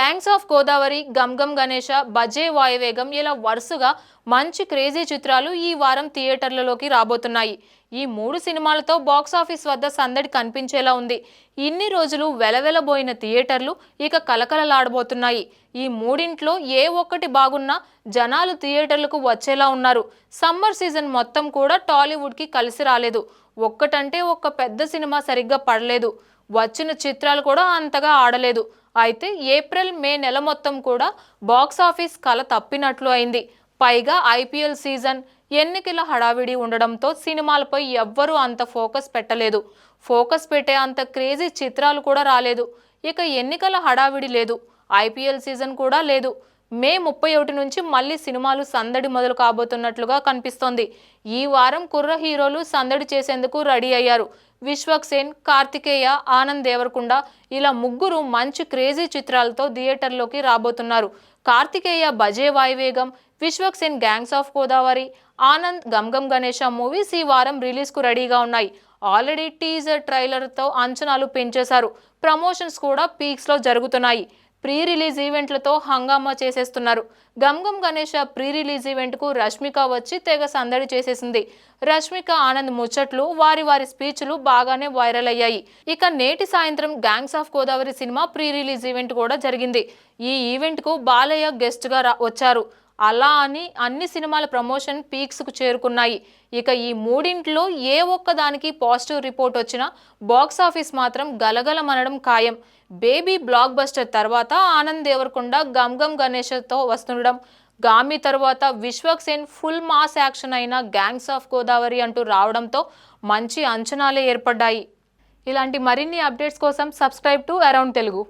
Gangs of Godavari Gam Gam Ganesha Bhaje వాయువేగం ఇలా వరుసగా మంచి క్రేజీ చిత్రాలు ఈ వారం థియేటర్లలోకి రాబోతున్నాయి. ఈ మూడు సినిమాలతో బాక్స్ ఆఫీస్ వద్ద సందడి కనిపించేలా ఉంది. ఇన్ని రోజులు వెలవెలబోయిన థియేటర్లు ఇక కలకలలాడబోతున్నాయి. ఈ మూడింట్లో ఏ ఒక్కటి బాగున్నా జనాలు థియేటర్లకు వచ్చేలా ఉన్నారు. సమ్మర్ సీజన్ మొత్తం కూడా టాలీవుడ్కి కలిసి రాలేదు. ఒక్కటంటే ఒక్క పెద్ద సినిమా సరిగ్గా పడలేదు. వచ్చిన చిత్రాలు కూడా అంతగా ఆడలేదు. అయితే ఏప్రిల్ మే నెల మొత్తం కూడా బాక్స్ ఆఫీస్ కల తప్పినట్లు అయింది. పైగా ఐపీఎల్ సీజన్ ఎన్నికల హడావిడి ఉండడంతో సినిమాలపై ఎవ్వరూ అంత ఫోకస్ పెట్టలేదు. ఫోకస్ పెట్టే అంత క్రేజీ చిత్రాలు కూడా రాలేదు. ఇక ఎన్నికల హడావిడి లేదు. ఐపీఎల్ సీజన్ కూడా లేదు. మే ముప్పై ఒకటి నుంచి మళ్ళీ సినిమాలు సందడి మొదలు కాబోతున్నట్లుగా కనిపిస్తోంది. ఈ వారం కుర్ర హీరోలు సందడి చేసేందుకు రెడీ అయ్యారు. విశ్వక్ సేన్ కార్తికేయ ఆనంద్ దేవరకొండ ఇలా ముగ్గురు మంచి క్రేజీ చిత్రాలతో థియేటర్లోకి రాబోతున్నారు. Kartikeya Bhaje Vayuvegam Vishwak Sen gangs of Godavari Anand Gam Gam Ganesha Ganesha movies ఈ వారం రిలీజ్కు రెడీగా ఉన్నాయి. ఆల్రెడీ టీజర్ ట్రైలర్తో అంచనాలు పెంచేశారు. ప్రమోషన్స్ కూడా పీక్స్లో జరుగుతున్నాయి. ప్రీ రిలీజ్ ఈవెంట్లతో హంగామా చేసేస్తున్నారు. గమ్ గమ్ గణేష ప్రీ రిలీజ్ ఈవెంట్కు రష్మిక వచ్చి తెగ సందడి చేసేసింది. రష్మిక ఆనంద్ ముచ్చట్లు వారి వారి స్పీచ్లు బాగానే వైరల్ అయ్యాయి. ఇక నేటి సాయంత్రం gangs of Godavari cinema pre release event కూడా జరిగింది. ఈ ఈవెంట్కు బాలయ్య గెస్ట్గా రా వచ్చారు. అలా అని అన్ని సినిమాల ప్రమోషన్ పీక్స్కు చేరుకున్నాయి. ఇక ఈ మూడింట్లో ఏ ఒక్కదానికి పాజిటివ్ రిపోర్ట్ వచ్చినా బాక్స్ ఆఫీస్ మాత్రం గలగలమనడం ఖాయం. బేబీ బ్లాక్ బస్టర్ తర్వాత ఆనంద్ దేవరకొండ గమ్ గమ్ గణేష్తో వస్తుండడం. గామి తర్వాత Vishwak Sen full mass action అయిన గ్యాంగ్స్ ఆఫ్ గోదావరి అంటూ రావడంతో మంచి అంచనాలే ఏర్పడ్డాయి. ఇలాంటి మరిన్ని అప్డేట్స్ కోసం సబ్స్క్రైబ్ టు అరౌండ్ తెలుగు.